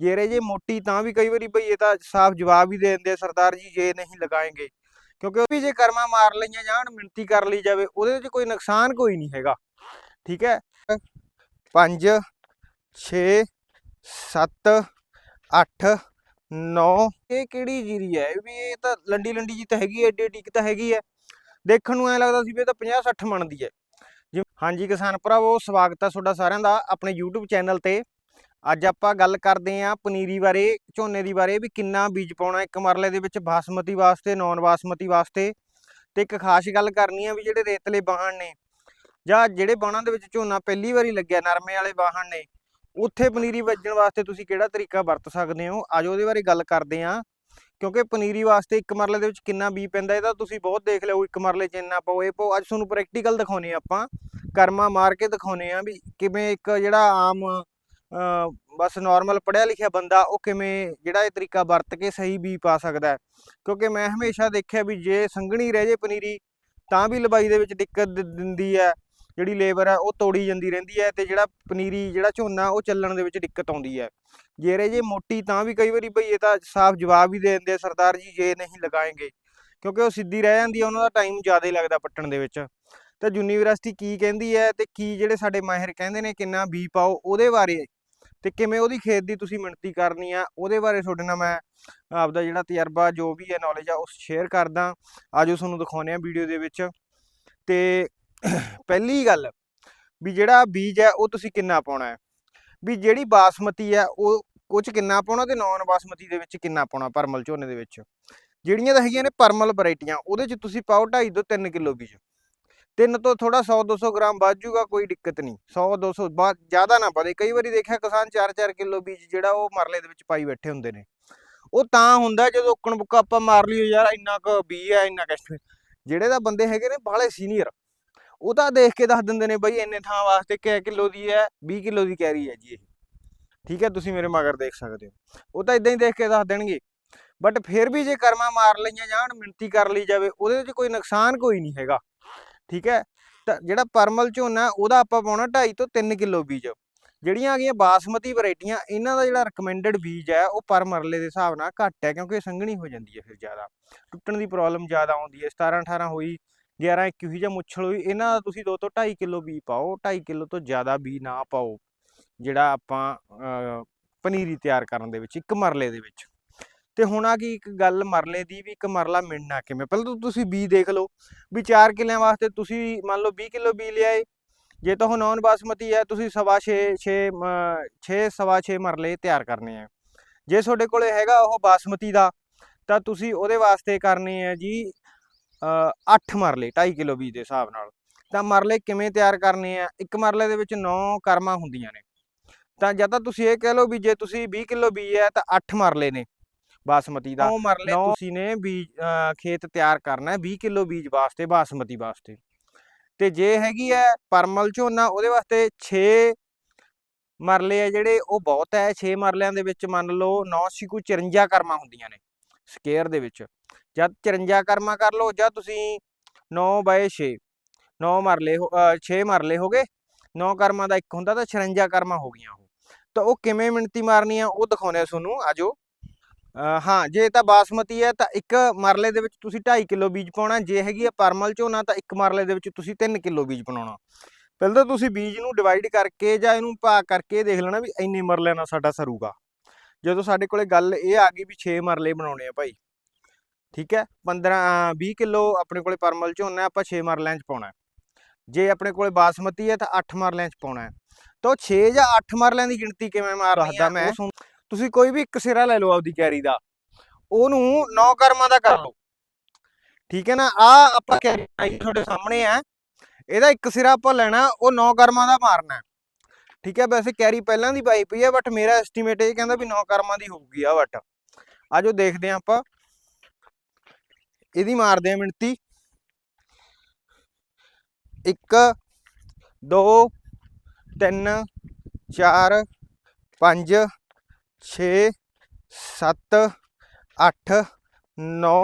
ਜੇਰੇ ਜੇ ਮੋਟੀ ਤਾਂ ਵੀ ਕਈ ਵਾਰੀ ਭਈ ਇਹ ਤਾਂ ਸਾਫ਼ ਜਵਾਬ ਹੀ ਦੇ ਦਿੰਦੇ ਆ, ਸਰਦਾਰ ਜੀ ਜੇ ਨਹੀਂ ਲਗਾਏਗੇ। ਕਿਉਂਕਿ ਉਹ ਵੀ ਜੇ ਕਰਮਾਂ ਮਾਰ ਲਈਆਂ ਜਾਣ ਮਿਣਤੀ ਕਰ ਲਈ ਜਾਵੇ ਉਹਦੇ ਵਿੱਚ ਕੋਈ ਨੁਕਸਾਨ ਕੋਈ ਨਹੀਂ ਹੈਗਾ। ਠੀਕ ਹੈ? 5 6 7 8 9 ਇਹ ਕਿਹੜੀ ਜੀਰੀ ਹੈ? ਇਹ ਵੀ ਇਹ ਤਾਂ ਲੰਡੀ ਲੰਡੀ ਜੀ ਤਾਂ ਹੈਗੀ ਐ ਏਡੀ ਏਡੀ ਤਾਂ ਹੈਗੀ ਹੈ। ਦੇਖਣ ਨੂੰ ਐ ਲੱਗਦਾ ਸੀ ਵੀ ਇਹ ਤਾਂ 50 60 ਮਣ ਦੀ ਹੈ। ਜੀ ਹਾਂਜੀ ਕਿਸਾਨ ਭਰਾਵੋ ਸਵਾਗਤ ਹੈ ਤੁਹਾਡਾ ਸਾਰਿਆਂ ਦਾ ਆਪਣੇ YouTube ਚੈਨਲ ਤੇ। ਅੱਜ ਆਪਾਂ ਗੱਲ ਕਰਦੇ ਆਂ ਪਨੀਰੀ ਬਾਰੇ, ਝੋਨੇ ਦੀ ਬਾਰੇ ਵੀ ਕਿੰਨਾ ਬੀਜ ਪਾਉਣਾ, ਇੱਕ ਮਰਲੇ ਦੇ ਵਿੱਚ ਬਾਸਮਤੀ ਵਾਸਤੇ ਨੌਨ ਬਾਸਮਤੀ ਵਾਸਤੇ ਤੇ ਇੱਕ ਖਾਸ ਗੱਲ ਕਰਨੀ ਆ ਵੀ ਜਿਹੜੇ ਰੇਤਲੇ ਬਾਹਣ ਨੇ ਜਾਂ ਜਿਹੜੇ ਬਾਣਾ ਦੇ ਵਿੱਚ ਝੋਨਾ ਪਹਿਲੀ ਵਾਰੀ ਲੱਗਿਆ, ਨਰਮੇ ਵਾਲੇ ਬਾਹਣ ਨੇ, ਉੱਥੇ ਪਨੀਰੀ ਵੱਜਣ ਵਾਸਤੇ ਤੁਸੀਂ ਕਿਹੜਾ ਤਰੀਕਾ ਵਰਤ ਸਕਦੇ ਹੋ? ਆਜੋ ਉਹਦੇ ਬਾਰੇ ਗੱਲ ਕਰਦੇ ਆਂ ਕਿਉਂਕਿ ਪਨੀਰੀ ਵਾਸਤੇ ਇੱਕ ਮਰਲੇ ਦੇ ਵਿੱਚ ਕਿੰਨਾ ਬੀ ਪੈਂਦਾ ਇਹਦਾ ਤੁਸੀਂ ਬਹੁਤ ਦੇਖ ਲਿਓ, ਇੱਕ ਮਰਲੇ 'ਚ ਇੰਨਾ ਪਾਓ, ਇਹ ਪਾਓ, ਅੱਜ ਤੁਹਾਨੂੰ ਪ੍ਰੈਕਟੀਕਲ ਦਿਖਾਉਨੇ ਆਪਾਂ, ਕਰਮਾ ਮਾਰ ਕੇ ਦਿਖਾਉਨੇ ਆ ਵੀ ਕਿਵੇਂ ਇੱਕ ਜਿਹੜਾ ਆਮ ਬਸ ਨਾਰਮਲ ਪੜਿਆ ਲਿਖਿਆ ਬੰਦਾ ਉਹ ਕਿਵੇਂ, ਜਿਹੜਾ ਇਹ ਤਰੀਕਾ ਵਰਤ ਕੇ ਸਹੀ ਬੀ ਪਾ ਸਕਦਾ ਕਿਉਂਕਿ ਮੈਂ ਹਮੇਸ਼ਾ ਦੇਖਿਆ ਵੀ ਜੇ ਸੰਘਣੀ ਰਹਿ ਜੇ ਪਨੀਰੀ, ਤਾਂ ਵੀ ਲਬਾਈ ਦੇ ਵਿੱਚ ਦਿੱਕਤ ਦਿੰਦੀ ਹੈ। ਜਿਹੜੀ ਲੇਬਰ ਹੈ, ਉਹ ਤੋੜੀ ਜਾਂਦੀ ਰਹਿੰਦੀ ਹੈ ਤੇ ਜਿਹੜਾ ਪਨੀਰੀ, ਜਿਹੜਾ ਝੋਨਾ, ਉਹ ਚੱਲਣ ਦੇ ਵਿੱਚ ਦਿੱਕਤ ਆਉਂਦੀ ਹੈ। ਜੇ ਜੇ ਮੋਟੀ, ਤਾਂ ਵੀ ਕਈ ਵਾਰੀ ਭਈ ਇਹ ਤਾਂ ਸਾਫ਼ ਜਵਾਬ ਹੀ ਦੇ ਦਿੰਦੇ ਸਰਦਾਰ ਜੀ, ਜੇ ਨਹੀਂ ਲਗਾਏਗੇ। ਕਿਉਂਕਿ ਉਹ ਸਿੱਧੀ ਰਹਿ ਜਾਂਦੀ ਹੈ, ਉਹਨਾਂ ਦਾ ਟਾਈਮ ਜ਼ਿਆਦਾ ਲੱਗਦਾ ਪੱਟਣ ਦੇ ਵਿੱਚ। ਤੇ ਯੂਨੀਵਰਸਿਟੀ ਕੀ ਕਹਿੰਦੀ ਹੈ ਤੇ ਕੀ ਜਿਹੜੇ ਸਾਡੇ ਮਾਹਿਰ ਕਹਿੰਦੇ ਨੇ, ਕਿੰਨਾ ਬੀ ਪਾਓ, ਉਹਦੇ ਬਾਰੇ ਤੇ ਕਿਵੇਂ ਉਹਦੀ ਖੇਤ ਦੀ ਤੁਸੀਂ ਮਿਣਤੀ ਕਰਨੀ ਆ, ਉਹਦੇ ਬਾਰੇ ਤੁਹਾਡੇ ਨਾਲ ਮੈਂ ਆਪਦਾ ਜਿਹੜਾ ਤਜਰਬਾ, ਜੋ ਵੀ ਹੈ ਨੌਲੇਜ ਆ, ਉਸ ਸ਼ੇਅਰ ਕਰਦਾ। ਆਜੋ ਤੁਹਾਨੂੰ ਦਿਖਾਉਂਦੇ ਆ ਵੀਡੀਓ ਦੇ ਵਿੱਚ। ਤੇ ਪਹਿਲੀ ਗੱਲ ਵੀ ਜਿਹੜਾ ਬੀਜ ਹੈ, ਉਹ ਤੁਸੀਂ ਕਿੰਨਾ ਪਾਉਣਾ ਹੈ? ਵੀ ਜਿਹੜੀ ਬਾਸਮਤੀ ਹੈ, ਉਹ ਕੁਝ ਕਿੰਨਾ ਪਾਉਣਾ ਤੇ ਨੌਨ ਬਾਸਮਤੀ ਦੇ ਵਿੱਚ ਕਿੰਨਾ ਪਾਉਣਾ, ਪਰਮਲ ਝੋਨੇ ਦੇ ਵਿੱਚ? ਜਿਹੜੀਆਂ ਤਾਂ ਹੈਗੀਆਂ ਨੇ ਪਰਮਲ ਵੈਰਾਈਟੀਆਂ ਉਹਦੇ 'ਚ ਤੁਸੀਂ ਪਾਓ 2.5 ਤੋਂ 3 ਕਿਲੋ ਬੀਜ। ਤਿੰਨ ਤੋਂ ਥੋੜਾ 100 200 ਗ੍ਰਾਮ ਵੱਧ ਜੂਗਾ, ਕੋਈ ਦਿੱਕਤ ਨਹੀਂ। 100 200 ਬਾਅਦ ਜ਼ਿਆਦਾ ਨਾ ਪਾਵੇ ਕਈ ਵਾਰੀ ਦੇਖਿਆ ਕਿਸਾਨ 4-4 ਕਿਲੋ ਬੀਜ ਜਿਹੜਾ ਉਹ ਮਰਲੇ ਦੇ ਵਿੱਚ ਪਾਈ ਬੈਠੇ ਹੁੰਦੇ ਨੇ। ਉਹ ਤਾਂ ਹੁੰਦਾ ਜਦੋਂ ਉੱਕਣ ਬੁੱਕਾ ਆਪਾਂ ਮਾਰ ਲਈਏ, ਯਾਰ ਇੰਨਾ ਕੁ ਬੀ ਹੈ, ਇੰਨਾ ਕਸ਼ਟ ਜਿਹੜੇ ਤਾਂ ਬੰਦੇ ਹੈਗੇ ਨੇ, ਬਾਹਲੇ ਸੀਨੀਅਰ। ਉਹ ਤਾਂ ਦੇਖ ਕੇ ਦੱਸ ਦਿੰਦੇ ਨੇ, ਬਈ ਇੰਨੇ ਥਾਂ ਵਾਸਤੇ ਕਿਹ ਕਿਲੋ ਦੀ ਹੈ 20 ਕਿਲੋ ਦੀ ਕੈਰੀ ਹੈ ਜੀ ਇਹ। ਠੀਕ ਹੈ, ਤੁਸੀਂ ਮੇਰੇ ਮਗਰ ਦੇਖ ਸਕਦੇ ਹੋ। ਉਹ ਤਾਂ ਇਦਾਂ ਹੀ ਦੇਖ ਕੇ ਦੱਸ ਦੇਣਗੇ। ਬਟ ਫਿਰ ਵੀ ਜੇ ਕਰਮਾਂ ਮਾਰ ਲਈਆਂ ਜਾਣ ਮਿਣਤੀ ਕਰ ਲਈ ਜਾਵੇ, ਉਹਦੇ ਵਿੱਚ ਕੋਈ ਨੁਕਸਾਨ ਕੋਈ ਨਹੀਂ ਹੈਗਾ। ਠੀਕ ਹੈ? ਤਾਂ ਜਿਹੜਾ ਪਰਮਲ ਝੋਨਾ, ਉਹਦਾ ਆਪਾਂ ਪਾਉਣਾ 2.5 ਤੋਂ 3 ਕਿਲੋ ਬੀਜ। ਜਿਹੜੀਆਂ ਆ ਗਈਆਂ ਬਾਸਮਤੀ ਵੈਰਾਈਟੀਆਂ, ਇਹਨਾਂ ਦਾ ਜਿਹੜਾ ਰეკਮੈਂਡਡ ਬੀਜ ਹੈ, ਉਹ ਪਰ ਮਰਲੇ ਦੇ ਹਿਸਾਬ ਨਾਲ ਘੱਟ ਹੈ, ਕਿਉਂਕਿ ਇਹ ਸੰਘਣੀ ਹੋ ਜਾਂਦੀ ਹੈ ਫਿਰ ਜ਼ਿਆਦਾ। ਟੁੱਟਣ ਦੀ ਪ੍ਰੋਬਲਮ ਜ਼ਿਆਦਾ ਆਉਂਦੀ ਹੈ 17 18 ਹੋਈ 11 21 ਜਾਂ ਮੁੱਛਲ ਹੋਈ, ਇਹਨਾਂ ਦਾ ਤੁਸੀਂ 2 ਤੋਂ 2.5 ਕਿਲੋ ਬੀ ਪਾਓ 2.5 ਕਿਲੋ ਤੋਂ ਜ਼ਿਆਦਾ ਬੀ ਨਾ ਪਾਓ। ਜਿਹੜਾ ਆਪਾਂ ਪਨੀਰੀ ਤਿਆਰ ਕਰਨ ਦੇ ਵਿੱਚ, ਇੱਕ ਮਰਲੇ ਦੇ ਵਿੱਚ। ਤੇ ਹੁਣ ਆ ਗਈ ਇੱਕ ਗੱਲ ਮਰਲੇ ਦੀ ਵੀ ਇੱਕ ਮਰਲਾ ਮਿਲਣਾ ਕਿਵੇਂ? ਪਹਿਲਾਂ ਤਾਂ ਤੁਸੀਂ ਬੀ ਦੇਖ ਲਓ, ਵੀ 4 ਕਿੱਲਿਆਂ ਵਾਸਤੇ ਤੁਸੀਂ ਮੰਨ ਲਓ 20 ਕਿਲੋ ਬੀ ਲਿਆਏ, ਜੇ ਤਾਂ ਉਹ ਨੌਨ ਬਾਸਮਤੀ ਹੈ, ਤੁਸੀਂ ਸਵਾ 6 6 6 ਸਵਾ 6 ਮਰਲੇ ਤਿਆਰ ਕਰਨੇ ਆ। ਜੇ ਤੁਹਾਡੇ ਕੋਲੇ ਹੈਗਾ ਉਹ ਬਾਸਮਤੀ ਦਾ, ਤਾਂ ਤੁਸੀਂ ਉਹਦੇ ਵਾਸਤੇ ਕਰਨੇ ਆ ਜੀ 8 ਮਰਲੇ 2.5 ਕਿਲੋ ਬੀਜ ਦੇ ਹਿਸਾਬ ਨਾਲ। ਤਾਂ ਮਰਲੇ ਕਿਵੇਂ ਤਿਆਰ ਕਰਨੇ ਆ? ਇੱਕ ਮਰਲੇ ਦੇ ਵਿੱਚ 9 ਕਰਮਾਂ ਹੁੰਦੀਆਂ ਨੇ। ਤਾਂ ਜਾਂ ਤਾਂ ਤੁਸੀਂ ਇਹ ਕਹਿ ਲਓ ਵੀ ਜੇ ਤੁਸੀਂ 20 ਕਿਲੋ ਬੀ ਹੈ, ਤਾਂ 8 ਮਰਲੇ ਨੇ। ਬਾਸਮਤੀ ਦਾ। 9 ਮਰਲੇ ਤੁਸੀਂ ਨੇ ਬੀਜ ਖੇਤ ਤਿਆਰ ਕਰਨਾ ਹੈ 20 ਕਿਲੋ ਬੀਜ ਵਾਸਤੇ ਬਾਸਮਤੀ ਵਾਸਤੇ। ਤੇ ਜੇ ਹੈਗੀ ਹੈ ਪਰਮਲ ਝੋਨਾ ਉਹਦੇ ਵਾਸਤੇ 6 ਮਰਲੇ ਆ ਜਿਹੜੇ ਉਹ ਬਹੁਤ ਹੈ 6 ਮਰਲਿਆਂ ਦੇ ਵਿੱਚ ਮੰਨ ਲਓ 9 ਸਿਕੂ 54 ਕਰਮਾਂ ਹੁੰਦੀਆਂ ਨੇ ਸਕੇਅਰ ਦੇ ਵਿੱਚ। ਜਦ 54 ਕਰਮਾਂ ਕਰ ਲਓ ਜਾਂ ਤੁਸੀਂ 9 ਬਾਏ 6 9 ਮਰਲੇ 6 ਮਰਲੇ ਹੋ ਗਏ 9 ਕਰਮਾਂ ਦਾ ਇੱਕ ਹੁੰਦਾ ਤਾਂ 56 ਕਰਮਾਂ ਹੋ ਗਈਆਂ ਉਹ। ਤਾਂ ਉਹ ਕਿਵੇਂ ਮਿਣਤੀ ਮਾਰਨੀ ਆ ਉਹ ਦਿਖਾਉਣੇ ਆ ਤੁਹਾਨੂੰ ਆਜੋ ਹਾਂ ਜੇ ਤਾਂ ਬਾਸਮਤੀ ਹੈ ਤਾਂ ਇੱਕ ਮਰਲੇ ਦੇ ਵਿੱਚ ਤੁਸੀਂ 2.5 ਕਿਲੋ ਬੀਜ ਪਾਉਣਾ ਜੇ ਹੈਗੀ ਆ ਪਰਮਲ ਝੋਨਾ ਤਾਂ ਇੱਕ ਮਰਲੇ ਦੇ ਵਿੱਚ ਤੁਸੀਂ 3 ਕਿਲੋ ਬੀਜ ਪਾਉਣਾ ਪਹਿਲਾਂ ਤਾਂ ਤੁਸੀਂ ਬੀਜ ਨੂੰ ਡਿਵਾਈਡ ਕਰਕੇ ਜਾਂ ਇਹਨੂੰ ਭਾਗ ਕਰਕੇ ਦੇਖ ਲੈਣਾ ਵੀ ਇੰਨੇ ਮਰਲਿਆਂ ਨਾਲ ਸਾਡਾ ਸਰੂਗਾ। ਜਦੋਂ ਸਾਡੇ ਕੋਲੇ ਗੱਲ ਇਹ ਆ ਗਈ ਵੀ 6 ਮਰਲੇ ਬਣਾਉਣੇ ਆ ਭਾਈ ਠੀਕ ਹੈ? 15 20 ਕਿਲੋ ਆਪਣੇ ਕੋਲੇ ਪਰਮਲ ਝੋਨਾ ਆਪਾਂ 6 ਮਰਲਿਆਂ 'ਚ ਪਾਉਣਾ। ਜੇ ਆਪਣੇ ਕੋਲੇ ਬਾਸਮਤੀ ਹੈ ਤਾਂ 8 ਮਰਲਿਆਂ 'ਚ ਪਾਉਣਾ ਤਾਂ 6 ਜਾਂ 8 ਮਰਲਿਆਂ ਦੀ ਗਿਣਤੀ ਕਿਵੇਂ ਮਾਰਨੀ ਆ ਮੈਂ। ਤੁਸੀਂ ਕੋਈ ਵੀ ਇੱਕ ਸਿਰਾ ਲੈ ਲਓ ਆਪਦੀ ਕੈਰੀ ਦਾ ਉਹਨੂੰ 9 ਕਰਮਾਂ ਦਾ ਕਰ ਲਓ। ਠੀਕ ਹੈ ਨਾ? ਆ ਆਪਾਂ ਕੈਰੀ ਆਈ ਤੁਹਾਡੇ ਸਾਹਮਣੇ ਆ ਇਹਦਾ ਇੱਕ ਸਿਰਾ ਆਪਾਂ ਲੈਣਾ ਉਹ 9 ਕਰਮਾਂ ਦਾ ਮਾਰਨਾ। ਠੀਕ ਹੈ? ਵੈਸੇ ਕੈਰੀ ਪਹਿਲਾਂ ਦੀ ਪਾਈ ਪਈ ਹੈ ਬਟ ਮੇਰਾ ਐਸਟੀਮੇਟ ਇਹ ਕਹਿੰਦਾ ਵੀ 9 ਕਰਮਾਂ ਦੀ ਹੋਊਗੀ ਆ ਬਟ ਆਜੋ ਦੇਖਦੇ ਹਾਂ ਆਪਾਂ। ਇਹਦੀ ਮਾਰਦੇ ਆ ਮਿਣਤੀ। 1 2 3 4 5 6 7 8 9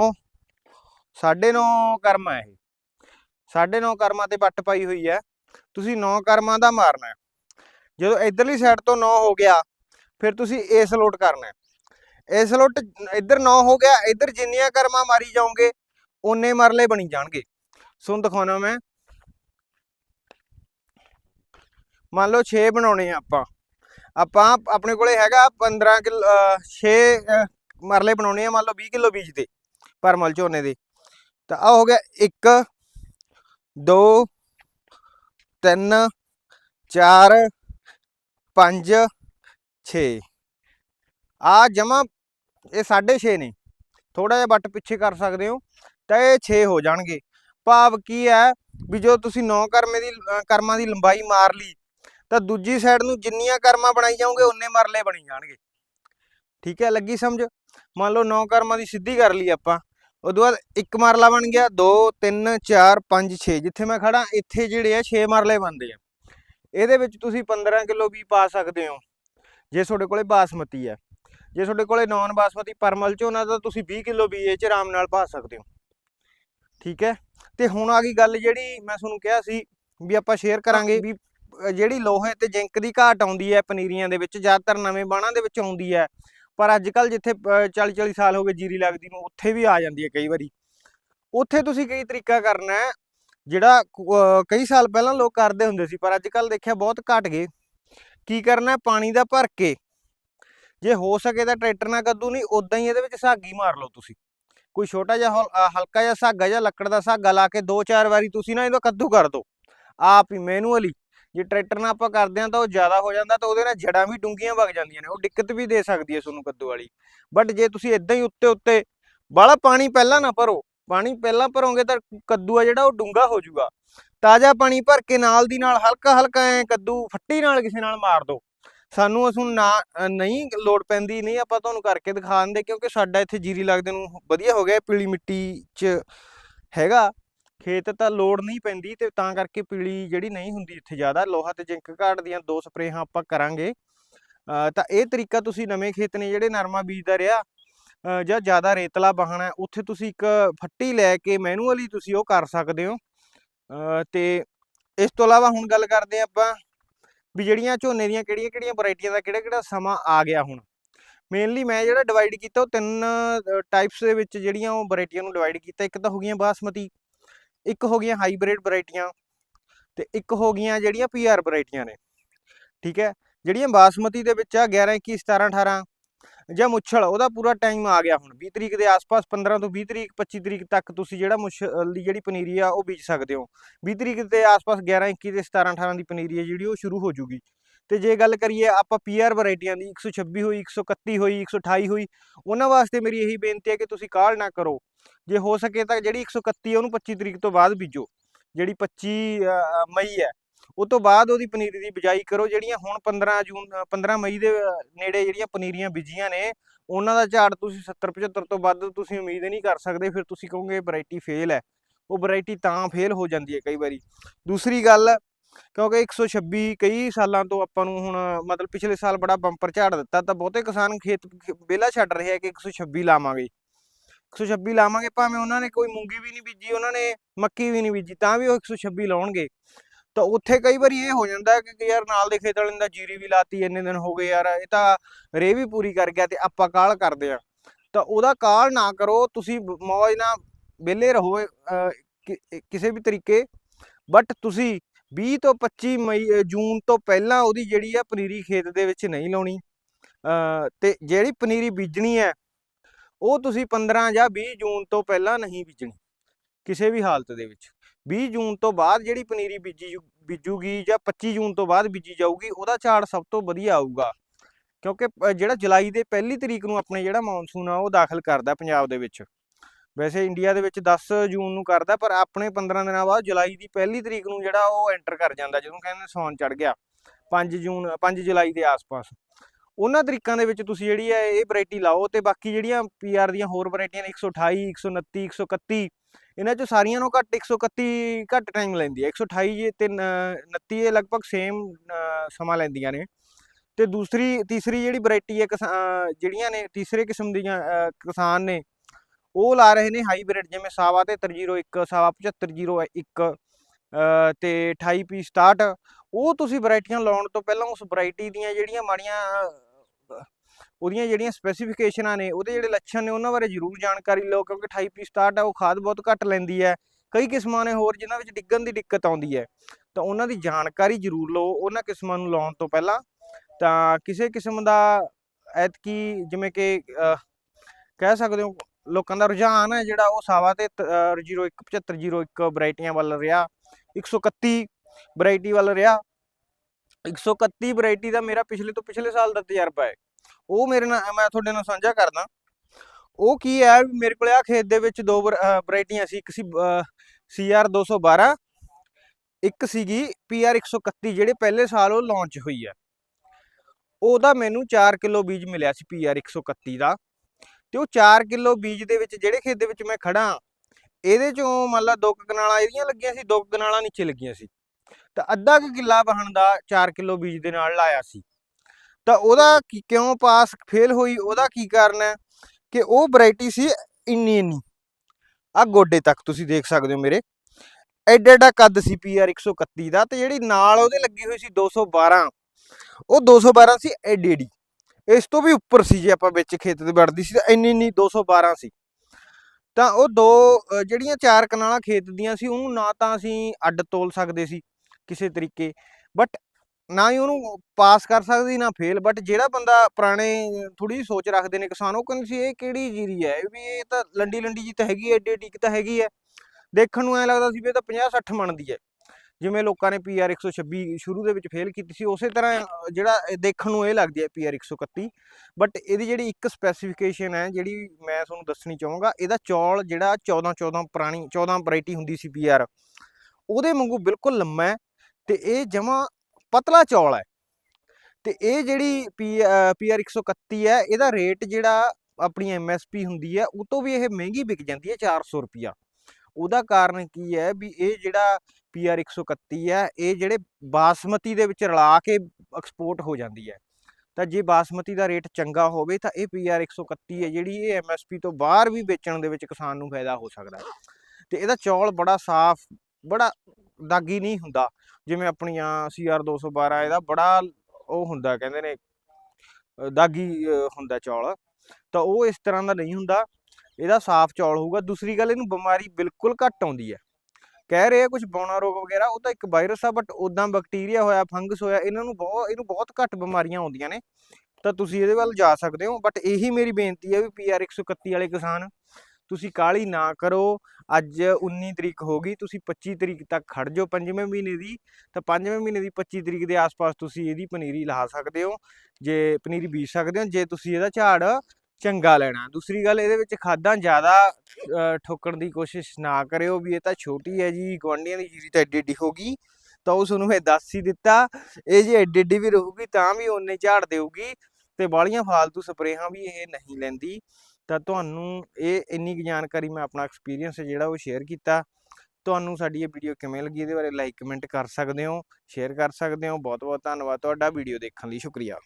9.5 ਕਰਮਾ ਇਹ। 9.5 ਕਰਮਾਂ ਤੇ ਵੱਟ ਪਾਈ ਹੋਈ ਹੈ। ਤੁਸੀਂ 9 ਕਰਮਾਂ ਦਾ ਮਾਰਨਾ ਜਦੋਂ ਇਧਰਲੀ ਸਾਈਡ ਤੋਂ 9 ਹੋ ਗਿਆ, ਫਿਰ ਤੁਸੀਂ ਇਸ ਲੋਟ ਕਰਨਾ ਹੈ। ਇਸ ਲੋਟ ਇੱਧਰ 9 ਹੋ ਗਿਆ, ਇੱਧਰ ਜਿੰਨੀਆਂ ਕਰਮਾਂ ਮਾਰੀ ਜਾਓਗੇ, ਓਨੇ ਮਰਲੇ ਬਣੀ ਜਾਣਗੇ। ਸੁਣ ਦਿਖਾਉਣਾ ਮੈਂ। ਮੰਨ ਲਓ 6 ਬਣਾਉਣੇ ਆ ਆਪਾਂ। ਆਪਾਂ ਆਪਣੇ ਕੋਲੇ ਹੈਗਾ 15 ਕਿਲੋ 6 ਮਰਲੇ ਬਣਾਉਣੇ ਆ, ਮੰਨ ਲਓ 20 ਕਿਲੋ ਬੀਜ ਦੇ, ਪਰਮਲ ਝੋਨੇ ਦੇ। ਤਾਂ ਆ ਹੋ ਗਿਆ 1 2 3 4 5 6 ਆ ਜਮਾ ਇਹ 6.5 ਨੇ। ਥੋੜਾ ਜਿਹਾ ਵੱਟ ਪਿੱਛੇ ਕਰ ਸਕਦੇ ਹੋ, ਤਾਂ ਇਹ 6 ਹੋ ਜਾਣਗੇ। ਭਾਵ ਕੀ ਹੈ ਵੀ ਜੋ ਤੁਸੀਂ 9 ਕਰਮੇ ਦੀ ਕਰਮਾਂ ਦੀ ਲੰਬਾਈ ਮਾਰ ਲਈ ਤਾਂ ਦੂਜੀ ਸਾਈਡ ਨੂੰ ਜਿੰਨੀਆਂ ਕਰਮਾਂ ਬਣਾਈ ਜਾਓਗੇ ਉਨੇ ਮਰਲੇ ਬਣੀ ਜਾਣਗੇ। ਠੀਕ ਹੈ, ਲੱਗੀ ਸਮਝ? ਮੰਨ ਲਓ 9 ਕਰਮਾਂ ਦੀ ਸਿੱਧੀ ਕਰ ਲਈ ਆਪਾਂ। ਉਦੋਂ ਬਾਅਦ ਇੱਕ ਮਰਲਾ ਬਣ ਗਿਆ 2 3 4 5 6 ਜਿੱਥੇ ਮੈਂ ਖੜਾ ਇੱਥੇ ਜਿਹੜੇ ਆ 6 ਮਰਲੇ ਬਣਦੇ ਆ। ਇਹਦੇ ਵਿੱਚ ਤੁਸੀਂ 15 ਕਿਲੋ ਵੀ ਪਾ ਸਕਦੇ ਹੋ। ਜੇ ਤੁਹਾਡੇ ਕੋਲੇ ਬਾਸਮਤੀ ਹੈ ਜੇ ਤੁਹਾਡੇ ਕੋਲੇ ਨਾਨ ਬਾਸਮਤੀ ਪਰਮਲ ਝੋਨਾ ਤਾਂ ਤੁਸੀਂ 20 ਕਿਲੋ ਵੀ ਇਹ ਚ ਆਰਾਮ ਨਾਲ ਪਾ ਸਕਦੇ ਹੋ। ਠੀਕ ਹੈ? ਤੇ ਹੁਣ ਆ ਗਈ ਗੱਲ ਜਿਹੜੀ ਮੈਂ ਤੁਹਾਨੂੰ ਕਿਹਾ ਸੀ ਵੀ ਆਪਾਂ ਸ਼ੇਅਰ ਕਰਾਂਗੇ ਵੀ ਜਿਹੜੀ ਲੋਹੇ ਤੇ ਜ਼ਿੰਕ ਦੀ ਘਾਟ ਆਉਂਦੀ ਹੈ ਪਨੀਰੀਆਂ ਦੇ ਵਿੱਚ, ਜ਼ਿਆਦਾਤਰ ਨਵੇਂ ਬਾਣਾ ਦੇ ਵਿੱਚ ਆਉਂਦੀ ਹੈ। ਪਰ ਅੱਜ ਕੱਲ ਜਿੱਥੇ 40 40 ਸਾਲ ਹੋ ਗਏ ਜੀਰੀ ਲੱਗਦੀ ਨੂੰ, ਉੱਥੇ ਵੀ ਆ ਜਾਂਦੀ ਹੈ ਕਈ ਵਾਰੀ। ਉੱਥੇ ਤੁਸੀਂ ਕਈ ਤਰੀਕਾ ਕਰਨਾ ਹੈ, ਜਿਹੜਾ ਕਈ ਸਾਲ ਪਹਿਲਾਂ ਲੋਕ ਕਰਦੇ ਹੁੰਦੇ ਸੀ, ਪਰ ਅੱਜ ਕੱਲ ਦੇਖਿਆ ਬਹੁਤ ਘਟ ਗਏ। ਕੀ ਕਰਨਾ ਪਾਣੀ ਦਾ ਭਰ ਕੇ, ਜੇ ਹੋ ਸਕੇ ਤਾਂ ਟਰੈਕਟਰ ਨਾਲ ਕੱਦੂ ਨਹੀਂ ਉਦਾਂ ਹੀ ਇਹਦੇ ਵਿੱਚ ਸਾਗੀ ਮਾਰ ਲਓ ਤੁਸੀਂ। ਕੋਈ ਛੋਟਾ ਜਿਹਾ ਹਲਕਾ ਜਿਹਾ ਸਾਗਾ ਜਾਂ ਲੱਕੜ ਦਾ ਸਾਗਾ ਲਾ ਕੇ ਦੋ ਚਾਰ ਵਾਰੀ ਤੁਸੀਂ ਨਾ ਇਹਦਾ ਕੱਦੂ ਕਰ ਦਿਓ ਆਪ ਹੀ ਮੈਨੂਅਲੀ ਜੇ ਟਰੈਕਟਰ ਨਾਲ ਆਪਾਂ ਕਰਦੇ ਹਾਂ ਤਾਂ ਉਹ ਜ਼ਿਆਦਾ ਹੋ ਜਾਂਦਾ ਤਾਂ ਉਹਦੇ ਨਾਲ ਜੜਾਂ ਵੀ ਡੂੰਘੀਆਂ ਵਗ ਜਾਂਦੀਆਂ ਨੇ, ਉਹ ਦਿੱਕਤ ਵੀ ਦੇ ਸਕਦੀ ਹੈ ਤੁਹਾਨੂੰ ਕੱਦੂ ਵਾਲੀ। ਬਟ ਜੇ ਤੁਸੀਂ ਇਦਾਂ ਹੀ ਉੱਤੇ ਉੱਤੇ ਬਾਹਲਾ ਪਾਣੀ ਪਹਿਲਾਂ ਨਾ ਭਰੋ, ਪਾਣੀ ਪਹਿਲਾਂ ਭਰੋਗੇ ਤਾਂ ਕੱਦੂ ਆ ਜਿਹੜਾ ਉਹ ਡੂੰਘਾ ਹੋ ਜਾਊਗਾ। ਤਾਜ਼ਾ ਪਾਣੀ ਭਰ ਕੇ ਨਾਲ ਦੀ ਨਾਲ ਹਲਕਾ ਹਲਕਾ ਐ ਕੱਦੂ ਫੱਟੀ ਨਾਲ ਕਿਸੇ ਨਾਲ ਮਾਰ ਦਿਓ ਸਾਨੂੰ ਅਸੂ ਨਾ ਨਹੀਂ ਲੋੜ ਪੈਂਦੀ, ਨਹੀਂ ਆਪਾਂ ਤੁਹਾਨੂੰ ਕਰਕੇ ਦਿਖਾ ਦਿੰਦੇ ਕਿਉਂਕਿ ਸਾਡਾ ਇੱਥੇ ਜੀਰੀ ਲੱਗਦੇ ਨੂੰ ਵਧੀਆ ਹੋ ਗਿਆ ਪੀਲੀ ਮਿੱਟੀ 'ਚ ਹੈਗਾ। ਖੇਤ ਤਾਂ ਲੋੜ ਨਹੀਂ ਪੈਂਦੀ ਤੇ ਤਾਂ ਕਰਕੇ ਪੀਲੀ ਜਿਹੜੀ ਨਹੀਂ ਹੁੰਦੀ ਇੱਥੇ ਜ਼ਿਆਦਾ ਲੋਹਾ ਤੇ ਜ਼ਿੰਕ ਘਾਟ ਦੀਆਂ ਦੋ ਸਪਰੇਹਾਂ ਆਪਾਂ ਕਰਾਂਗੇ। ਤਾਂ ਇਹ ਤਰੀਕਾ ਤੁਸੀਂ ਨਵੇਂ ਖੇਤ ਨੇ ਜਿਹੜੇ ਨਰਮਾ ਬੀਜਦਾ ਰਿਹਾ ਜਾਂ ਜ਼ਿਆਦਾ ਰੇਤਲਾ ਵਾਹਣ ਉੱਥੇ ਤੁਸੀਂ ਇੱਕ ਫੱਟੀ ਲੈ ਕੇ ਮੈਨੂਅਲੀ ਤੁਸੀਂ ਉਹ ਕਰ ਸਕਦੇ ਹੋ। ਅ, ਤੇ ਇਸ ਤੋਂ ਇਲਾਵਾ ਹੁਣ ਗੱਲ ਕਰਦੇ ਹਾਂ ਆਪਾਂ ਵੀ ਜਿਹੜੀਆਂ ਝੋਨੇ ਦੀਆਂ ਕਿਹੜੀਆਂ ਕਿਹੜੀਆਂ ਵੈਰਾਈਟੀਆਂ ਦਾ ਕਿਹੜਾ ਕਿਹੜਾ ਸਮਾਂ ਆ ਗਿਆ ਹੁਣ। ਮੇਨਲੀ ਮੈਂ ਜਿਹੜਾ ਡਿਵਾਈਡ ਕੀਤਾ ਉਹ ਤਿੰਨ ਟਾਈਪਸ ਦੇ ਵਿੱਚ ਜਿਹੜੀਆਂ ਉਹ ਵੈਰਾਈਟੀਆਂ ਨੂੰ ਡਿਵਾਈਡ ਕੀਤਾ ਇੱਕ ਤਾਂ ਹੋ ਗਈਆਂ ਬਾਸਮਤੀ ਇੱਕ ਹੋ ਗਈਆਂ ਹਾਈਬ੍ਰਿਡ ਵੈਰਾਈਟੀਆਂ ਤੇ ਇੱਕ ਹੋ ਗਈਆਂ ਜਿਹੜੀਆਂ ਪੀਆਰ ਵੈਰਾਈਟੀਆਂ ਨੇ। ਠੀਕ ਹੈ? ਜਿਹੜੀਆਂ ਬਾਸਮਤੀ ਦੇ ਵਿੱਚ ਆ 11 21 17 18 ਜਾਂ ਮੁੱਛਲ, ਉਹਦਾ ਪੂਰਾ ਟਾਈਮ ਆ ਗਿਆ ਹੁਣ। 20 ਤਰੀਕ ਦੇ ਆਸ-ਪਾਸ 15 ਤੋਂ 20 ਤਰੀਕ 25 ਤਰੀਕ ਤੱਕ ਤੁਸੀਂ ਜਿਹੜਾ ਮੁੱਛਲ ਦੀ ਜਿਹੜੀ ਪਨੀਰੀ ਆ, ਉਹ ਬੀਜ ਸਕਦੇ ਹੋ। 20 ਤਰੀਕ ਦੇ ਆਸ-ਪਾਸ 11 21 ਤੇ 17 18 ਦੀ ਪਨੀਰੀ ਹੈ ਜਿਹੜੀ, ਉਹ ਸ਼ੁਰੂ ਹੋ ਜੂਗੀ। ਤੇ ਜੇ ਗੱਲ ਕਰੀਏ ਆਪਾਂ ਪੀਆਰ ਵੈਰਾਈਟੀਆਂ ਦੀ 126 ਹੋਈ 131 ਹੋਈ 128 ਹੋਈ, ਉਹਨਾਂ ਵਾਸਤੇ ਮੇਰੀ ਇਹੀ ਬੇਨਤੀ ਹੈ ਕਿ ਤੁਸੀਂ ਕਾਲ ਨਾ ਕਰੋ। ਜੇ ਹੋ ਸਕੇ ਤਾਂ ਜਿਹੜੀ 131 ਹੈ ਉਹਨੂੰ 25 ਤਰੀਕ ਤੋਂ ਬਾਅਦ ਬੀਜੋ। ਜਿਹੜੀ 25 ਮਈ ਹੈ ਉਹ ਤੋਂ ਬਾਅਦ ਉਹਦੀ ਪਨੀਰੀ ਦੀ ਬਿਜਾਈ ਕਰੋ ਜਿਹੜੀਆਂ ਹੁਣ 15 ਜੂਨ ਅ, 15 ਮਈ ਦੇ ਨੇੜੇ ਜਿਹੜੀਆਂ ਪਨੀਰੀਆਂ ਬੀਜੀਆਂ ਨੇ ਉਹਨਾਂ ਦਾ ਝਾੜ ਤੁਸੀਂ 70 75 ਤੋਂ ਵੱਧ ਤੁਸੀਂ ਉਮੀਦ ਨਹੀਂ ਕਰ ਸਕਦੇ ਫਿਰ ਤੁਸੀਂ ਕਹੋਗੇ ਵੈਰਾਈਟੀ ਫੇਲ ਹੈ। ਉਹ ਵੈਰਾਈਟੀ ਤਾਂ ਫੇਲ ਹੋ ਜਾਂਦੀ ਹੈ ਕਈ ਵਾਰੀ। ਦੂਸਰੀ ਗੱਲ ਕਿਉਂਕਿ 126 ਕਈ ਸਾਲਾਂ ਤੋਂ ਆਪਾਂ ਨੂੰ ਹੁਣ ਮਤਲਬ ਪਿਛਲੇ ਸਾਲ ਬੜਾ ਬੰਪਰ ਝਾੜ ਦਿੱਤਾ ਤਾਂ ਬਹੁਤੇ ਕਿਸਾਨ ਖੇਤ ਵਿਹਲਾ ਛੱਡ ਰਹੇ ਆ ਕਿ 126 ਲਾਵਾਂਗੇ। 126 ਲਾਵਾਂਗੇ ਭਾਵੇਂ ਉਹਨਾਂ ਨੇ ਕੋਈ ਮੂੰਗੀ ਵੀ ਨਹੀਂ ਬੀਜੀ ਉਹਨਾਂ ਨੇ ਮੱਕੀ ਵੀ ਨਹੀਂ ਬੀਜੀ ਤਾਂ ਵੀ ਉਹ 126 ਲਾਉਣਗੇ। ਤਾਂ ਉੱਥੇ ਕਈ ਵਾਰੀ ਇਹ ਹੋ ਜਾਂਦਾ ਕਿ ਯਾਰ ਨਾਲ ਦੇ ਖੇਤ ਵਾਲੇ ਨੇ ਜੀਰੀ ਵੀ ਲਾਤੀ ਇੰਨੇ ਦਿਨ ਹੋ ਗਏ ਯਾਰ ਇਹ ਤਾਂ ਰੇ ਵੀ ਪੂਰੀ ਕਰ ਗਿਆ ਤੇ ਆਪਾਂ ਕਾਲ ਕਰਦੇ ਆ ਤਾਂ ਉਹਦਾ ਕਾਲ ਨਾ ਕਰੋ ਤੁਸੀਂ ਮੌਜ ਨਾਲ ਵਿਹਲੇ ਰਹੋ ਕਿਸੇ ਵੀ ਤਰੀਕੇ। ਬਟ ਤੁਸੀਂ 20 ਤੋਂ 25 ਮਈ ਜੂਨ ਤੋਂ ਪਹਿਲਾਂ ਉਹਦੀ ਜਿਹੜੀ ਆ ਪਨੀਰੀ ਖੇਤ ਦੇ ਵਿੱਚ ਨਹੀਂ ਲਾਉਣੀ। ਅ, ਤੇ ਜਿਹੜੀ ਪਨੀਰੀ ਬੀਜਣੀ ਹੈ ਉਹ ਤੁਸੀਂ 15 ਜਾਂ 20 ਜੂਨ ਤੋਂ ਪਹਿਲਾਂ ਨਹੀਂ ਬੀਜਣੀ, ਕਿਸੇ ਵੀ ਹਾਲਤ ਦੇ ਵਿੱਚ। 20 ਜੂਨ ਤੋਂ ਬਾਅਦ ਜਿਹੜੀ ਪਨੀਰੀ ਬੀਜੀ ਬੀਜੂਗੀ ਜਾਂ 25 ਜੂਨ ਤੋਂ ਬਾਅਦ ਬੀਜੀ ਜਾਊਗੀ, ਉਹਦਾ ਝਾੜ ਸਭ ਤੋਂ ਵਧੀਆ ਆਊਗਾ। ਕਿਉਂਕਿ ਜਿਹੜਾ ਜੁਲਾਈ ਦੇ ਪਹਿਲੀ ਤਰੀਕ ਨੂੰ ਆਪਣੇ ਜਿਹੜਾ ਮੌਨਸੂਨ ਆ, ਉਹ ਦਾਖਲ ਕਰਦਾ ਪੰਜਾਬ ਦੇ ਵਿੱਚ। ਵੈਸੇ ਇੰਡੀਆ ਦੇ ਵਿੱਚ 10 ਜੂਨ ਨੂੰ ਕਰਦਾ, ਪਰ ਆਪਣੇ 15 ਦਿਨਾਂ ਬਾਅਦ ਜੁਲਾਈ ਦੀ ਪਹਿਲੀ ਤਰੀਕ ਨੂੰ ਜਿਹੜਾ ਉਹ ਐਂਟਰ ਕਰ ਜਾਂਦਾ, ਜਦੋਂ ਕਹਿੰਦੇ ਸੌਣ ਚੜ ਗਿਆ। 5 ਜੂਨ 5 ਜੁਲਾਈ ਦੇ ਆਸ-ਪਾਸ। ਉਹਨਾਂ ਤਰੀਕਾਂ ਦੇ ਵਿੱਚ ਤੁਸੀਂ ਜਿਹੜੀ ਹੈ ਇਹ ਵੈਰਾਈਟੀ ਲਾਓ ਤੇ ਬਾਕੀ ਜਿਹੜੀਆਂ ਪੀਆਰ ਦੀਆਂ ਹੋਰ ਵੈਰਾਈਟੀਆਂ ਨੇ 128 129 131 ਇਹਨਾਂ ਚੋਂ ਸਾਰੀਆਂ ਨੂੰ ਘੱਟ 131 ਘੱਟ ਟਾਈਮ ਲੈਂਦੀ ਹੈ। 128 ਜੇ ਤੇ ਨ- 29 ਇਹ ਲਗਭਗ ਸੇਮ ਸਮਾਂ ਲੈਂਦੀਆਂ ਨੇ। ਤੇ ਦੂਸਰੀ ਤੀਸਰੀ ਜਿਹੜੀ ਵੈਰਾਈਟੀ ਹੈ ਕਿਸਾ- ਜਿਹੜੀਆਂ ਨੇ ਤੀਸਰੇ ਕਿਸਮ ਦੀਆਂ ਕਿਸਾਨ ਨੇ ਉਹ ਲਾ ਰਹੇ ਨੇ ਹਾਈਬ੍ਰਿਡ ਜਿਵੇਂ ਸਾਵਾ 7301 ਸਾਵਾ 7501 ਅਹ, ਤੇ 28 ਪੀ 67 ਉਹ ਤੁਸੀਂ ਵੈਰਾਈਟੀਆਂ ਲਾਉਣ ਤੋਂ ਪਹਿਲਾਂ ਉਸ ਵੈਰਾਈਟੀ ਦੀਆਂ ਜਿਹੜੀਆਂ ਮਾੜੀਆਂ ਉਹਦੀਆਂ ਜਿਹੜੀਆਂ ਸਪੈਸੀਫਿਕੇਸ਼ਨਾਂ ਨੇ, ਉਹਦੇ ਜਿਹੜੇ ਲੱਛਣ ਨੇ, ਉਹਨਾਂ ਬਾਰੇ ਜ਼ਰੂਰ ਜਾਣਕਾਰੀ ਲਓ, ਕਿਉਂਕਿ 28P67 ਆ, ਉਹ ਖਾਦ ਬਹੁਤ ਘੱਟ ਲੈਂਦੀ ਹੈ। ਕਈ ਕਿਸਮਾਂ ਨੇ ਹੋਰ ਜਿਨ੍ਹਾਂ ਵਿੱਚ ਡਿੱਗਣ ਦੀ ਦਿੱਕਤ ਆਉਂਦੀ ਹੈ। ਤਾਂ ਉਹਨਾਂ ਦੀ ਜਾਣਕਾਰੀ ਜ਼ਰੂਰ ਲਓ, ਉਹਨਾਂ ਕਿਸਮਾਂ ਨੂੰ ਲਾਉਣ ਤੋਂ ਪਹਿਲਾਂ। ਤਾਂ ਕਿਸੇ ਕਿਸਮ ਦਾ ਐਤਕੀ ਜਿਵੇਂ ਕਿ ਕਹਿ ਸਕਦੇ ਹੋ, ਲੋਕਾਂ ਦਾ ਰੁਝਾਨ ਹੈ ਜਿਹੜਾ, ਉਹ ਸਾਵਾ ਤੇ 01 7501 ਵੈਰਾਈਟੀਆਂ ਵੱਲ ਰਿਹਾ। 131 ਵੈਰਾਈਟੀ ਵੱਲ ਰਿਹਾ। 131 ਵੈਰਾਈਟੀ ਦਾ ਮੇਰਾ ਪਿਛਲੇ ਤੋਂ ਪਿਛਲੇ ਸਾਲ ਦਾ ਤਜਰਬਾ ਹੈ। ਉਹ ਮੇਰੇ ਨਾਲ, ਮੈਂ ਤੁਹਾਡੇ ਨਾਲ ਸਾਂਝਾ ਕਰਦਾ। ਉਹ ਕੀ ਹੈ ਮੇਰੇ ਕੋਲ ਆ ਖੇਤ ਦੇ ਵਿੱਚ ਦੋ ਵੈਰਾਈਟੀਆਂ ਸੀ। ਇੱਕ ਸੀ ਸੀਆਰ 212 ਇੱਕ ਸੀਗੀ ਪੀਆਰ 131 ਜਿਹੜੇ ਪਹਿਲੇ ਸਾਲ ਉਹ ਲਾਂਚ ਹੋਈ ਹੈ। ਉਹਦਾ ਮੈਨੂੰ 4 ਕਿਲੋ ਬੀਜ ਮਿਲਿਆ ਸੀ ਪੀਆਰ 131 ਦਾ। ਤੇ ਉਹ 4 ਕਿਲੋ ਬੀਜ ਦੇ ਵਿੱਚ ਜਿਹੜੇ ਖੇਤ ਦੇ ਵਿੱਚ ਮੈਂ ਖੜਾ ਇਹਦੇ ਚੋਂ ਮੰਨ ਲਾ ਦੋ ਕੁ ਕਨਾਲਾਂ ਇਹਦੀਆਂ ਲੱਗੀਆਂ ਸੀ, ਦੋ ਕਨਾਲਾਂ ਨੀਚੇ ਲੱਗੀਆਂ ਸੀ। ਤਾਂ ਅੱਧਾ ਕੁ ਕਿੱਲਾ ਵਾਹਣ ਦਾ 4 ਕਿਲੋ ਬੀਜ ਦੇ ਨਾਲ ਲਾਇਆ ਸੀ। ਤਾਂ ਉਹਦਾ ਕਿਉਂ ਪਾਸ ਫੇਲ ਹੋਈ? ਉਹਦਾ ਕੀ ਕਾਰਨ ਹੈ? ਕਿ ਉਹ ਵੈਰਾਈਟੀ ਸੀ ਇੰਨੀ ਇੰਨੀ। ਆ ਗੋਡੇ ਤੱਕ ਤੁਸੀਂ ਦੇਖ ਸਕਦੇ ਹੋ ਮੇਰੇ। ਐਡਾ ਐਡਾ ਕੱਦ ਸੀ ਪੀਆਰ 131 ਦਾ ਤੇ ਜਿਹੜੀ ਨਾਲ ਉਹਦੇ ਲੱਗੀ ਹੋਈ ਸੀ 212 ਉਹ 212 ਸੀ ਐਡੀ ਐਡੀ। ਇਸ ਤੋਂ ਵੀ ਉੱਪਰ ਸੀ ਜੇ ਆਪਾਂ ਵਿੱਚ ਖੇਤ ਦੇ ਵੜਦੀ ਸੀ ਤਾਂ ਇੰਨੀ ਇੰਨੀ 212 ਸੀ ਤਾਂ ਉਹ ਦੋ ਜਿਹੜੀਆਂ ਚਾਰ ਕਨਾਲਾਂ ਖੇਤ ਦੀਆਂ ਸੀ ਉਹਨੂੰ ਨਾ ਤਾਂ ਅਸੀਂ ਅੱਡ ਤੋਲ ਸਕਦੇ ਸੀ ਕਿਸੇ ਤਰੀਕੇ। ਬਟ ਨਾ ਹੀ ਉਹਨੂੰ ਪਾਸ ਕਰ ਸਕਦੀ, ਨਾ ਫੇਲ ਬਟ ਜਿਹੜਾ ਬੰਦਾ ਪੁਰਾਣੇ ਥੋੜੀ ਸੋਚ ਰੱਖਦੇ ਨੇ ਕਿਸਾਨ, ਉਹ ਕਹਿੰਦੇ ਸੀ, ਇਹ ਕਿਹੜੀ ਜੀਰੀ ਹੈ? ਵੀ ਇਹ ਤਾਂ ਲੰਡੀ ਲੰਡੀ ਜੀ ਤਾਂ ਹੈਗੀ ਐ ਏਡੀ ਏਡੀ ਤਾਂ ਹੈਗੀ ਹੈ। ਦੇਖਣ ਨੂੰ ਐ ਲੱਗਦਾ ਸੀ ਵੀ ਇਹ ਤਾਂ 50 60 ਮਣ ਦੀ ਹੈ। ਜਿਵੇਂ ਲੋਕਾਂ ਨੇ ਪੀਆਰ 126 ਸ਼ੁਰੂ ਦੇ ਵਿੱਚ ਫੇਲ ਕੀਤੀ ਸੀ, ਉਸੇ ਤਰ੍ਹਾਂ ਜਿਹੜਾ ਦੇਖਣ ਨੂੰ ਇਹ ਲੱਗਦੀ ਹੈ ਪੀਆਰ 131 ਬਟ ਇਹਦੀ ਜਿਹੜੀ ਇੱਕ ਸਪੈਸੀਫਿਕੇਸ਼ਨ ਹੈ, ਜਿਹੜੀ ਮੈਂ ਤੁਹਾਨੂੰ ਦੱਸਣੀ ਚਾਹਾਂਗਾ, ਇਹਦਾ ਚੌਲ ਜਿਹੜਾ 14 14 ਪੁਰਾਣੀ 14 ਵੈਰਾਈਟੀ ਹੁੰਦੀ ਸੀ ਪੀਆਰ ਉਹਦੇ ਵਾਂਗੂ ਬਿਲਕੁਲ ਲੰਮਾ ਹੈ, ਤੇ ਇਹ ਜਮਾ ਪਤਲਾ ਚੌਲ ਹੈ। ਤੇ ਇਹ ਜਿਹੜੀ ਪੀ ਪੀਆਰ 131 ਹੈ, ਇਹਦਾ ਰੇਟ ਜਿਹੜਾ ਆਪਣੀ ਐਮਐਸਪੀ ਹੁੰਦੀ ਹੈ, ਉਹ ਤੋਂ ਵੀ ਇਹ ਮਹਿੰਗੀ ਵਿਕ ਜਾਂਦੀ ਹੈ 400 ਰੁਪਿਆ ਉਹਦਾ ਕਾਰਨ ਕੀ ਹੈ ਵੀ ਇਹ ਜਿਹੜਾ ਪੀਆਰ 131 ਹੈ, ਇਹ ਜਿਹੜੇ ਬਾਸਮਤੀ ਦੇ ਵਿੱਚ ਰਲਾ ਕੇ ਐਕਸਪੋਰਟ ਹੋ ਜਾਂਦੀ ਹੈ। ਤਾਂ ਜੇ ਬਾਸਮਤੀ ਦਾ ਰੇਟ ਚੰਗਾ ਹੋਵੇ ਤਾਂ ਇਹ ਪੀਆਰ 131 ਹੈ, ਜਿਹੜੀ ਇਹ ਐਮਐਸਪੀ ਤੋਂ ਬਾਹਰ ਵੀ ਵੇਚਣ ਦੇ ਵਿੱਚ ਕਿਸਾਨ ਨੂੰ ਫਾਇਦਾ ਹੋ ਸਕਦਾ ਤੇ ਇਹਦਾ ਚੌਲ ਬੜਾ ਸਾਫ਼, ਬੜਾ ਦਾਗੀ ਨਹੀਂ ਹੁੰਦਾ। ਜਿਵੇਂ ਆਪਣੀਆਂ ਸੀਆਰ 212 ਇਹਦਾ ਬੜਾ ਉਹ ਹੁੰਦਾ ਕਹਿੰਦੇ ਨੇ ਦਾਗੀ ਹੁੰਦਾ ਚੌਲ। ਤਾਂ ਉਹ ਇਸ ਤਰ੍ਹਾਂ ਦਾ ਨਹੀਂ ਹੁੰਦਾ, ਇਹਦਾ ਸਾਫ਼ ਚੌਲ ਹੋਊਗਾ। ਦੂਸਰੀ ਗੱਲ, ਇਹਨੂੰ ਬਿਮਾਰੀ ਬਿਲਕੁਲ ਘੱਟ ਆਉਂਦੀ ਹੈ। ਕਹਿ ਰਹੇ ਆ ਕੁਝ ਬੌਣਾ ਰੋਗ ਵਗੈਰਾ, ਉਹ ਤਾਂ ਇੱਕ ਵਾਇਰਸ ਆ ਬਟ ਉਦਾਂ ਬੈਕਟੀਰੀਆ ਹੋਇਆ ਫੰਗਸ ਹੋਇਆ, ਇਹਨਾਂ ਨੂੰ ਬਹੁਤ ਇਹਨੂੰ ਬਹੁਤ ਘੱਟ ਬਿਮਾਰੀਆਂ ਆਉਂਦੀਆਂ ਨੇ। ਤਾਂ ਤੁਸੀਂ ਇਹਦੇ ਵੱਲ ਜਾ ਸਕਦੇ ਹੋ ਬਟ ਇਹੀ ਮੇਰੀ ਬੇਨਤੀ ਹੈ ਵੀ ਪੀਆਰ 131 ਵਾਲੇ ਕਿਸਾਨ ਤੁਸੀਂ ਕਾਹਲੀ ਨਾ ਕਰੋ। ਅੱਜ 19 ਤਰੀਕ ਹੋ ਗਈ ਤੁਸੀਂ 25 ਤਰੀਕ ਤੱਕ ਖੜ ਜਾਓ। ਪੰਜਵੇਂ ਮਹੀਨੇ ਦੀ ਤਾਂ ਪੰਜਵੇਂ ਮਹੀਨੇ ਦੀ 25 ਤਰੀਕ ਦੇ ਆਸ-ਪਾਸ ਤੁਸੀਂ ਇਹਦੀ ਪਨੀਰੀ ਲਾ ਸਕਦੇ ਹੋ। ਜੇ ਪਨੀਰੀ ਬੀਜ ਸਕਦੇ ਹੋ ਜੇ ਤੁਸੀਂ ਇਹਦਾ ਝਾੜ ਚੰਗਾ ਲੈਣਾ। ਦੂਸਰੀ ਗੱਲ ਇਹਦੇ ਵਿੱਚ ਖਾਦਾਂ ਜ਼ਿਆਦਾ ਅ, ਠੋਕਣ ਦੀ ਕੋਸ਼ਿਸ਼ ਨਾ ਕਰਿਓ ਵੀ ਇਹ ਤਾਂ ਛੋਟੀ ਹੈ ਜੀ ਗੁਆਂਢੀਆਂ ਦੀ ਜੀਰੀ ਤਾਂ ਐਡੀ ਐਡੀ ਹੋ ਗਈ। ਤਾਂ ਉਸ ਨੂੰ ਮੈਂ ਦੱਸ ਹੀ ਦਿੱਤਾ ਇਹ ਜੇ ਐਡੀ ਐਡੀ ਵੀ ਰਹੂਗੀ ਤਾਂ ਵੀ ਓਨੇ ਝਾੜ ਦੇਊਗੀ। ਤੇ ਬਾਲੀਆਂ ਫਾਲਤੂ ਸਪਰੇਹਾਂ ਵੀ ਇਹ ਨਹੀਂ ਲੈਂਦੀ। ਤਾਂ ਤੁਹਾਨੂੰ ਇਹ ਇੰਨੀ ਕੁ ਜਾਣਕਾਰੀ ਮੈਂ ਆਪਣਾ ਐਕਸਪੀਰੀਅੰਸ ਜਿਹੜਾ ਉਹ ਸ਼ੇਅਰ ਕੀਤਾ। ਤੁਹਾਨੂੰ ਸਾਡੀ ਇਹ ਵੀਡੀਓ ਕਿਵੇਂ ਲੱਗੀ ਇਹਦੇ ਬਾਰੇ ਲਾਈਕ ਕਮੈਂਟ ਕਰ ਸਕਦੇ ਹੋ ਸ਼ੇਅਰ ਕਰ ਸਕਦੇ ਹੋ। ਬਹੁਤ ਬਹੁਤ ਧੰਨਵਾਦ। ਤੁਹਾਡਾ ਵੀਡੀਓ ਦੇਖਣ ਲਈ ਸ਼ੁਕਰੀਆ।